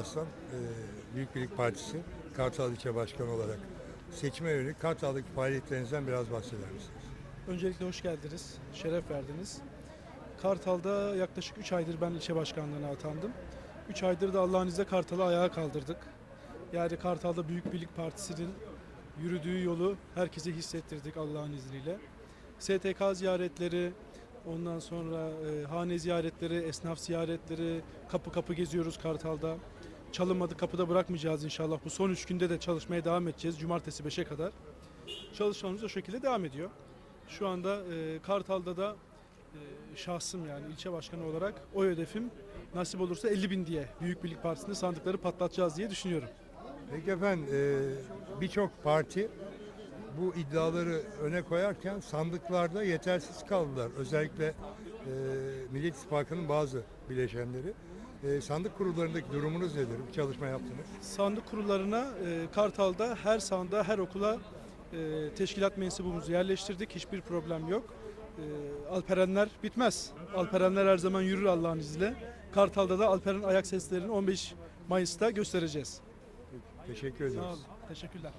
Karaslan, e, Büyük Birlik Partisi Kartal İlçe Başkanı olarak seçime yönelik Kartal'daki faaliyetlerinizden biraz bahseder misiniz? Öncelikle hoş geldiniz, şeref verdiniz. Kartal'da yaklaşık 3 aydır ben ilçe başkanlığına atandım. 3 aydır da Allah'ın izniyle Kartal'ı ayağa kaldırdık. Yani Kartal'da Büyük Birlik Partisi'nin yürüdüğü yolu herkese hissettirdik Allah'ın izniyle. STK ziyaretleri, ondan sonra e, hane ziyaretleri, esnaf ziyaretleri, kapı kapı geziyoruz Kartal'da. Çalınmadı kapıda bırakmayacağız inşallah. Bu son 3 günde de çalışmaya devam edeceğiz. Cumartesi 5'e kadar. Çalışmamız o şekilde devam ediyor. Şu anda e, Kartal'da da e, şahsım yani ilçe başkanı olarak o hedefim nasip olursa 50 bin diye Büyük Birlik Partisi'nde sandıkları patlatacağız diye düşünüyorum. Peki efendim, e, birçok parti bu iddiaları öne koyarken sandıklarda yetersiz kaldılar. Özellikle e, Millet İttifakı'nın bazı bileşenleri. E, sandık kurullarındaki durumunuz nedir? Bir çalışma yaptınız. Sandık kurullarına e, Kartal'da her sanda her okula e, teşkilat mensubumuzu yerleştirdik. Hiçbir problem yok. E, Alperenler bitmez. Alperenler her zaman yürür Allah'ın izniyle. Kartal'da da Alperen ayak seslerini 15 Mayıs'ta göstereceğiz. Teşekkür Sağ ederiz. olun. Teşekkürler.